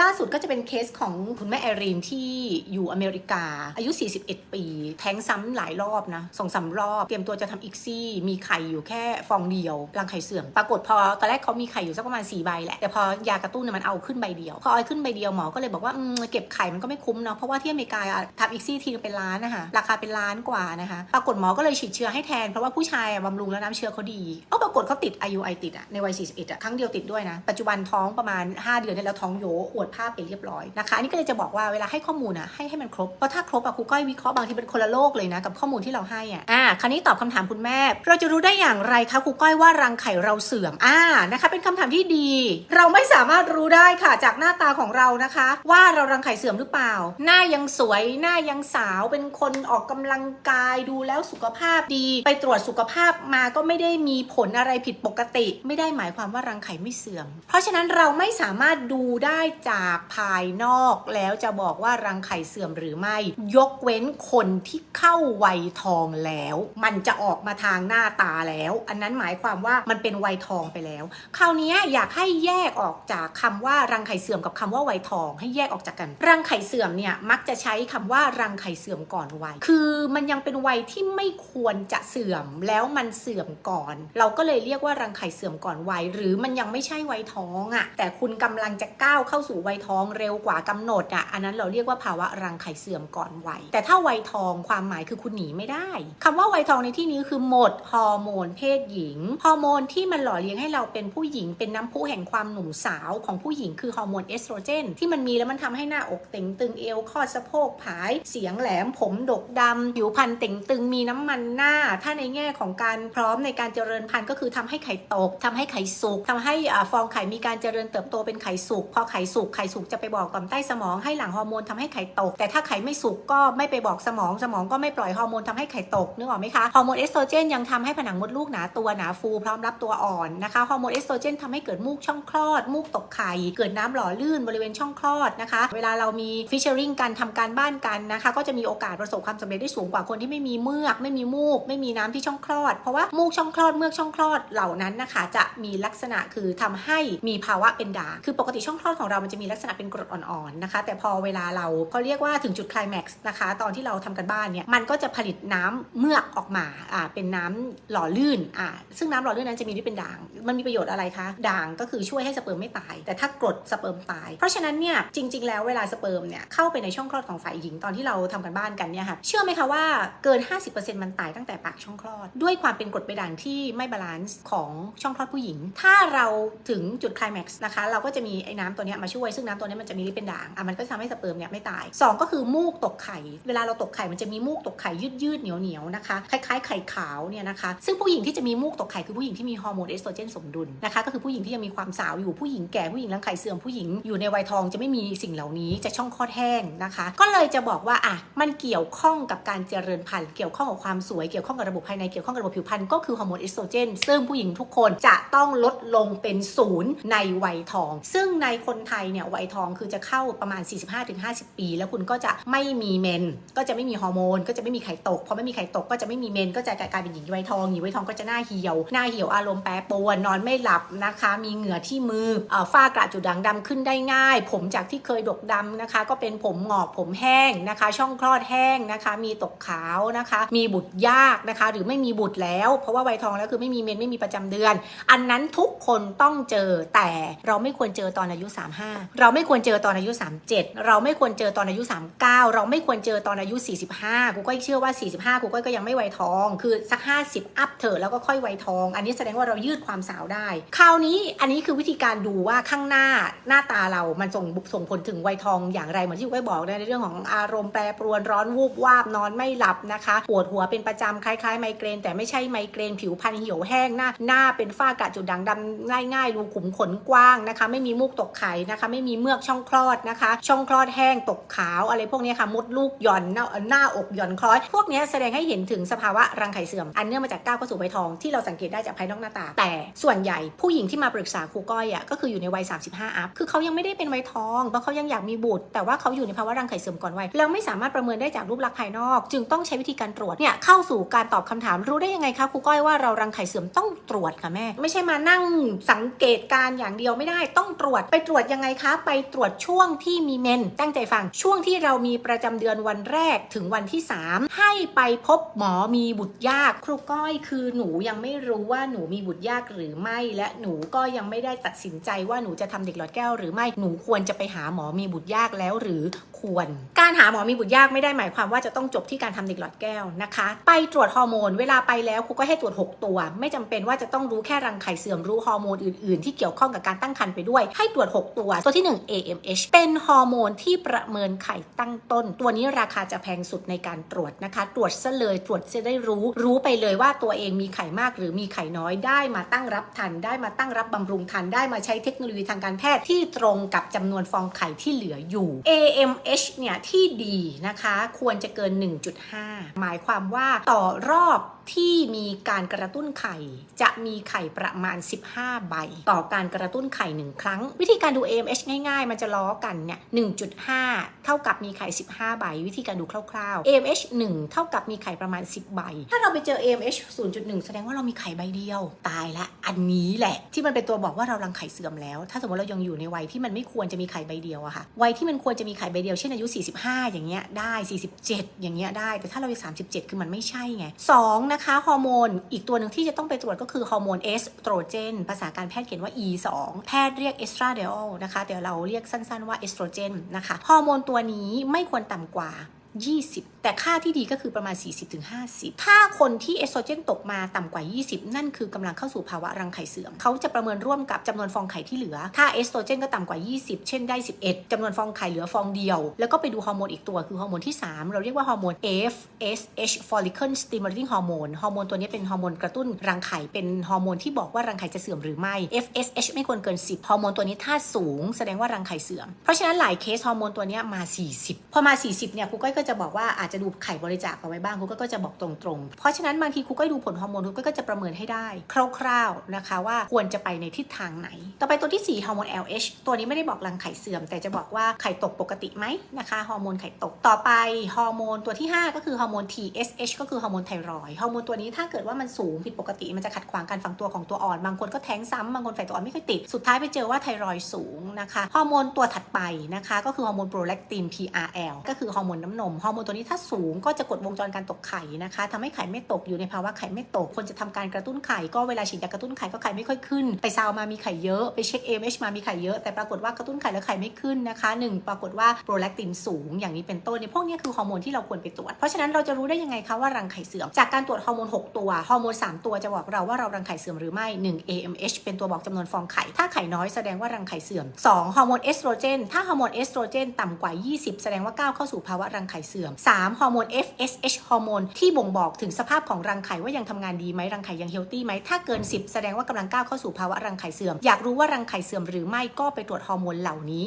ล่าสุดก็จะเป็นเคสของคุณแม่แอรีนที่อยู่อเมริกา อายุ 41 ปี แท้งซ้ำหลายรอบนะสองสารอบ เตรียมตัวจะทำอีกซี่ มีไข่อยู่แค่ฟองเดียว รังไข่เสื่อม ปรากฏพอตอนแรกเขามีไข่อยู่สักประมาณ 4 ใบแหละ แต่พอยากระตุ้นเนี่ยมันเอาขึ้นใบเดียว พอเอาขึ้นใบเดียวหมอก็เลยบอกว่าเก็บไข่มันก็ไม่คุ้มเนาะ เพราะว่าที่อเมริกาทำอีกซี่ทีเป็นล้านนะคะราคาเป็นล้านกว่านะคะ ปรากฏหมอก็เลยฉีดเชื้อให้แทน เพราะว่าผู้ชายบำรุงแล้วน้ำเชื้อเขาดีเอ้าปรากฏเขาติด IUI ติดอะในวัย 41อะครั้งเดียวติดด้วยนะ ปัจจุบันท้องประมาณ 5 เดือนได้แล้วท้องโยอวดภาพไปเรียบร้อยนะคะอันนี้ก็เลยจะบอกว่าเวลาให้ข้อมูลอะให้ให้มันครบ เพราะถ้าครบอะครูก้อยวิเคราะห์บางทีเป็นคนละโลกเลยนะกับข้อมูลที่เราให้อะอ่าคราวนี้ตอบคำถามคุณแม่ เราจะรู้ได้อย่างไรคะครูก้อยว่ารังไข่เราเสื่อมอ่านะคะ เป็นคำถามที่ดี เราไม่สามารถรู้ได้ค่ะจากหน้าตาของเรานะคะ ว่าเรารังไข่เสื่อมหรือเปล่า หน้ายังสวยหน้ายังสาวเป็นคนออกกำลังกายดูแล้วสุขภาพดี ไปตรวจสุขภาพมาก็ไม่ได้มีผลอะไรผิดปกติ ไม่ได้หมายความว่ารังไข่ไม่เสื่อม เพราะฉะนั้นเราไม่สามารถดูได้จากภายนอกแล้วจะบอกว่ารังไข่เสื่อมหรือไม่ ยกเว้นคนที่เข้าวัยทองแล้ว มันจะออกมาทางหน้าตาแล้ว อันนั้นหมายความว่ามันเป็นวัยทองไปแล้ว คราวนี้อยากให้แยกออกจากคำว่ารังไข่เสื่อมกับคำว่าวัยทอง ให้แยกออกจากกัน รังไข่เสื่อมเนี่ยมักจะใช้คำว่ารังไข่เสื่อมก่อนวัย คือมันยังเป็นวัยที่ไม่ควรจะเสื่อมแล้วมันเสื่อมก่อน เราก็เลยเรียกว่ารังไข่เสื่อมก่อนวัย หรือมันยังไม่ใช่วัยท้องอะ่ะแต่คุณกำลังจะก้าวเข้าสู่วัยท้องเร็วกว่ากำหนดอะอันนั้นเราเรียกว่าภาวะรังไข่เสื่อมก่อนวัยแต่ถ้าวัยทองความหมายคือคุณหนีไม่ได้คำว่าวัยทองในที่นี้คือหมดฮอร์โมนเพศหญิงฮอร์โมนที่มันหล่อเลี้ยงให้เราเป็นผู้หญิงเป็นน้ำพุแห่งความหนุ่มสาวของผู้หญิงคือฮอร์โมนเอสโตรเจนที่มันมีแล้วมันทำให้หน้าอกเต่งตึงเอวข้อสะโพกผายเสียงแหลมผมดกดำผิวพรรณเต่งตึงมีน้ำมันหน้า ถ้าในแง่ของการพร้อมในการเจริญพันธุ์ก็คือทำให้ไข่ตกทำให้ไข่สุกทำให้ฟองไข่มีการเจริญเติบโตเป็นไข่สุกพอไข่สุกไข่สุกจะไปบอกต่อมใต้สมองให้หลั่งฮอร์โมนทำให้ไข่ตก แต่ถ้าไข่ไม่สุกก็ไม่ไปบอกสมองสมองก็ไม่ปล่อยฮอร์โมนทำให้ไข่ตกนึกออกไหมคะฮอร์โมนเอสโตรเจนยังทำให้ผนังมดลูกหนาตัวหนาฟูพร้อมรับตัวอ่อนนะคะฮอร์โมนเอสโตรเจนทำให้เกิดมูกช่องคลอด มูกตกไข่ เกิดน้ำหล่อลื่นบริเวณช่องคลอดนะคะ เวลาเรามีฟิชเชอริงการทำการบ้านกันนะคะ ก็จะมีโอกาสประสบความสำเร็จได้สูงกว่าคนที่ไม่มีเมือกไม่มีมูก ไม่มีน้ำที่ช่องคลอด เพราะว่ามูกช่องคลอดเมือกช่องคลอดเหล่านั้นนะคะ จะมีลักษณะคือทำให้มีภาวะเป็นด่างคือปกติช่องคลอดของเรามันจะมีมีลักษณะเป็นกรดอ่อนๆนะคะ แต่พอเวลาเราเขาเรียกว่าถึงจุดคลายแม็กซ์นะคะ ตอนที่เราทำกันบ้านเนี่ยมันก็จะผลิตน้ำเมือกออกมาอ่าเป็นน้ำหล่อลื่นอ่าซึ่งน้ำหล่อลื่นนั้นจะมีฤทธิ์เป็นด่าง มันมีประโยชน์อะไรคะด่างก็คือช่วยให้สเปิร์มไม่ตาย แต่ถ้ากรดสเปิร์มตาย เพราะฉะนั้นเนี่ยจริง ๆ แล้วเวลาสเปิร์มเนี่ยเข้าไปในช่องคลอดของฝ่ายหญิงตอนที่เราทำกันบ้านกันเนี่ยค่ะเชื่อไหมคะว่าเกิน 50%มันตายตั้งแต่ปากช่องคลอด ด้วยความเป็นกรดไปด่างที่ไม่บาลานซ์ของช่องคลอดผู้หญิง ถ้าเราถึงจุดคลแม็กซ์นะคะ เราก็จะมีไอ้น้ำตัวเนี้ยมาช่วยซึ่งน้ำตัวนี้มันจะมีฤทธิ์เป็นด่างอะมันก็จะทำให้สเปิร์มเนี่ยไม่ตาย 2 ก็คือมูกตกไข่ เวลาเราตกไข่มันจะมีมูกตกไข่ยืดยืดๆเหนียวเหนียวๆนะคะคล้ายๆไข่ขาวเนี่ยนะคะ ซึ่งผู้หญิงที่จะมีมูกตกไข่คือผู้หญิงที่มีฮอร์โมนเอสโตรเจนสมดุลนะคะก็คือผู้หญิงที่ยังมีความสาวอยู่ผู้หญิงแก่ผู้หญิงรังไข่เสื่อมผู้หญิงอยู่ในวัยทองจะไม่มีสิ่งเหล่านี้จะช่องคลอดแห้งนะคะ ก็เลยจะบอกว่าอะมันเกี่ยวข้องกับการเจริญพันธุ์เกี่ยวข้องกับความสวยเกี่ยวข้องกับระบบภายในเกี่ยวข้องกับระบบผิวพรรณก็คือฮอร์โมนเอสโตรเจนซึ่งผู้หญิงทุกคนจะต้องลดลงเป็นศูนย์ในวัยทอง ซึ่งในคนไทยเนี่ยวัยทองคือจะเข้าประมาณ 45-50 ปี แล้วคุณก็จะไม่มีเมน ก็จะไม่มีฮอร์โมน ก็จะไม่มีไข่ตกพอไม่มีไข่ตกก็จะไม่มีเมน ก็จะกลายเป็นหญิงวัยทองหญิงวัยทองก็จะหน้าเหี่ยว หน้าเหี่ยวอารมณ์แปรปรวนนอนไม่หลับนะคะ มีเหงื่อที่มือเอ่อฝ้ากระจุดด่างดำขึ้นได้ง่าย ผมจากที่เคยดกดำนะคะ ก็เป็นผมงอกผมแห้งนะคะ ช่องคลอดแห้งนะคะ มีตกขาวนะคะ มีบุตรยากนะคะ หรือไม่มีบุตรแล้ว เพราะว่าวัยทองแล้วคือไม่มีเมนไม่มีประจำเดือน อันนั้นทุกคนต้องเจอแต่เราไม่ควรเจอตอนอายุ 35เราไม่ควรเจอตอนอายุ 37 เราไม่ควรเจอตอนอายุ 39 เราไม่ควรเจอตอนอายุ 45กูก็เชื่อว่า 45กูก็ยังไม่ไวทอง คือสัก 50 อัพเถอะแล้วก็ค่อยไวทอง อันนี้แสดงว่าเรายืดความสาวได้ คราวนี้อันนี้คือวิธีการดูว่าข้างหน้าหน้าตาเรามันส่งส่งผลถึงไวทองอย่างไรเหมือนที่กูบอกในเรื่องของอารมณ์แปรปรวนร้อนวูบวาบนอนไม่หลับนะคะปวดหัวเป็นประจำคล้ายๆ ไมเกรน แต่ไม่ใช่ไมเกรนผิวพรรณเหี่ยวแห้งหน้าหน้าเป็นฝ้ากระจุดด่างดำง่ายๆรูขุมขนกว้างนะคะ ไม่มีมูกตกไข่นะคะไม่มีเมือกช่องคลอดนะคะ ช่องคลอดแห้งตกขาวอะไรพวกนี้ค่ะมดลูกหย่อนหน้าหน้าอกหย่อนคล้อย พวกนี้แสดงให้เห็นถึงสภาวะรังไข่เสื่อม อันเนื่องมาจากก้าวเข้าสู่วัยทองที่เราสังเกตได้จากภายนอกหน้าตา แต่ส่วนใหญ่ผู้หญิงที่มาปรึกษาครูก้อยอะก็คืออยู่ในวัย 35 อัพ คือเขายังไม่ได้เป็นวัยทองเพราะเขายังอยากมีบุตร แต่ว่าเขาอยู่ในภาวะรังไข่เสื่อมก่อนวัยเราไม่สามารถประเมินได้จากรูปลักษณ์ภายนอก จึงต้องใช้วิธีการตรวจเนี่ยเข้าสู่การตอบคำถามรู้ได้ยังไงคะครูก้อยว่าเรารังไข่เสื่อมต้องตรวจค่ะแม่ ไม่ใช่มานั่งสังเกตการอย่างเดียวไม่ได้ต้องตรวจไปตรวจยังไงคะ ไปตรวจช่วงที่มีเมน ตั้งใจฟัง ช่วงที่เรามีประจำเดือนวันแรกถึงวันที่ 3 ให้ไปพบหมอมีบุตรยาก ครูก้อยคือหนูยังไม่รู้ว่าหนูมีบุตรยากหรือไม่ และหนูก็ยังไม่ได้ตัดสินใจว่าหนูจะทำเด็กหลอดแก้วหรือไม่ หนูควรจะไปหาหมอมีบุตรยากแล้วหรือควร การหาหมอมีบุตรยากไม่ได้หมายความว่าจะต้องจบที่การทำเด็กหลอดแก้วนะคะ ไปตรวจฮอร์โมน เวลาไปแล้วครูก็ให้ตรวจ 6 ตัว ไม่จำเป็นว่าจะต้องรู้แค่รังไข่เสื่อมรู้ฮอร์โมนอื่นๆ ที่เกี่ยวข้องกับการตั้งครรภ์ไปด้วย ให้ตรวจ 6 ตัวตัวที่ 1 AMH เป็นฮอร์โมนที่ประเมินไข่ตั้งต้น ตัวนี้ราคาจะแพงสุดในการตรวจนะคะ ตรวจซะเลยตรวจจะได้รู้ รู้ไปเลยว่าตัวเองมีไข่มากหรือมีไข่น้อยได้มาตั้งรับทัน ได้มาตั้งรับบำรุงทัน ได้มาใช้เทคโนโลยีทางการแพทย์ที่ตรงกับจำนวนฟองไข่ที่เหลืออยู่ AMH เนี่ยที่ดีนะคะ ควรจะเกิน 1.5 หมายความว่าต่อรอบ ที่มีการกระตุ้นไข่ จะมีไข่ประมาณ 15 ใบ ต่อการกระตุ้นไข่ 1 ครั้ง วิธีการดู AMH ง่ายๆ มันจะล้อกันเนี่ย 1.5 เท่ากับมีไข่ 15 ใบ วิธีการดูคร่าวๆ AMH 1 เท่ากับมีไข่ประมาณ 10 ใบ ถ้าเราไปเจอ AMH 0.1 แสดงว่าเรามีไข่ใบเดียว ตายละ อันนี้แหละ ที่มันเป็นตัวบอกว่าเรารังไข่เสื่อมแล้ว ถ้าสมมติเรายังอยู่ในวัยที่มันไม่ควรจะมีไข่ใบเดียวอะค่ะ วัยที่มันควรจะมีไข่ใบเดียว เช่นอายุ 45 อย่างเงี้ยได้ 47 อย่างเงี้ยได้ แต่ถ้าเราอายุ37 คือมันไม่ใช่ไงสองนะคะฮอร์โมนอีกตัวหนึ่งที่จะต้องไปตรวจก็คือฮอร์โมนเอสโตรเจนภาษาการแพทย์เขียนว่า E2 แพทย์เรียกเอสตราเดลนะคะแต่เราเรียกสั้นๆว่าเอสโตรเจนนะคะฮอร์โมนตัวนี้ไม่ควรต่ำกว่า 20 แต่ค่าที่ดีก็คือประมาณ 40-50 ถ้าคนที่เอสโตรเจนตกมาต่ำกว่า 20 นั่นคือกำลังเข้าสู่ภาวะรังไข่เสื่อม เขาจะประเมินร่วมกับจำนวนฟองไข่ที่เหลือ ถ้าเอสโตรเจนก็ต่ำกว่า 20 เช่นได้ 11จำนวนฟองไข่เหลือฟองเดียว แล้วก็ไปดูฮอร์โมนอีกตัวคือฮอร์โมนที่ 3 เราเรียกว่าฮอร์โมน FSH follicle stimulating hormone ฮอร์โมนตัวนี้เป็นฮอร์โมนกระตุ้นรังไข่เป็นฮอร์โมนที่บอกว่ารังไข่จะเสื่อมหรือไม่ FSH ไม่ควรเกิน 10 ฮอร์โมนตัวนี้ถ้าสูง แสดงว่ารังไข่เสื่อม เพราะฉะนั้นหลายเคสฮอร์โมนตัวนี้มา 40 พอมา 40 เนี่ยครูก้อยก็จะบอกว่าอาจจะดูไข่บริจาคเอาไว้บ้างครูก้อยก็จะบอกตรงๆ เพราะฉะนั้นบางทีครูก้อยดูผลฮอร์โมนครูก้อยก็จะประเมินให้ได้ คร่าวๆนะคะว่าควรจะไปในทิศทางไหน ต่อไปตัวที่ 4 ฮอร์โมน LH ตัวนี้ไม่ได้บอกรังไข่เสื่อม แต่จะบอกว่าไข่ตกปกติไหมนะคะฮอร์โมนไข่ตกต่อไปฮอร์โมนตัวที่ 5 ก็คือฮอร์โมน TSH ก็คือฮอร์โมนไทรอยฮอร์โมนตัวนี้ถ้าเกิดว่ามันสูงผิดปกติ มันจะขัดขวางการฝังตัวของตัวอ่อนบางคนก็แท้งซ้ำบางคนใส่ตัวอ่อนไม่ค่อยติดสุดท้ายไปเจอว่าไทรอยสูงนะคะฮอร์โมนตัวถัดไปนะคะก็คือฮอร์โมนโปรแลคติน PRL ก็คือฮอร์โมนน้ำนมฮอร์โมนตัวนี้ถ้าสูงก็จะกดวงจรการตกไข่นะคะทำให้ไข่ไม่ตกอยู่ในภาวะไข่ไม่ตกคนจะทำการกระตุ้นไข่ก็เวลาฉีดยากระตุ้นไข่ก็ไข่ไม่ค่อยขึ้น ไปซาวมามีไข่เยอะไปเช็ค AMH มามีไข่เยอะแต่ปรากฏว่ากระตุ้นไข่แล้วไข่ไม่ขึ้นนะคะหนึ่งปรากฏว่าโปรแลคตินสูงอย่างนี้เป็นต้นเนี่ยพวกนี้คือฮอร์โมนที่เราควรไปตรวจเพราะฉะนั้นเราจะรู้ได้ยังไงคะว่ารังไข่เสื่อมจากการตรวจฮอร์โมน6ตัวฮอร์โมน3ตัวจะบอกเราว่าเรารังไข่เสื่อมหรือไม่ 1 AMH เป็นตัวบอกจำนวนฟองไข่ถ้าไข่น้อยแสดงว่ารังไข่เสื่อม2ฮอร์โมนเอสโตรเจนถ้าฮอร์โมนเอสโตรเจนต่ำกว่า 20 แสดงว่าก้าวเข้าสู่ภาวะรังไข่เสื่อม 3 ฮอร์โมน FSH ฮอร์โมนที่บ่งบอกถึงสภาพของรังไข่ว่ายังทำงานดีไหมรังไข่ยังเฮลตี้ไหมถ้าเกิน 10 แสดงว่ากำลังก้าวเข้าสู่ภาวะรังไข่เสื่อม อยากรู้ว่ารังไข่เสื่อมหรือไม่ก็ไปตรวจฮอร์โมนเหล่านี้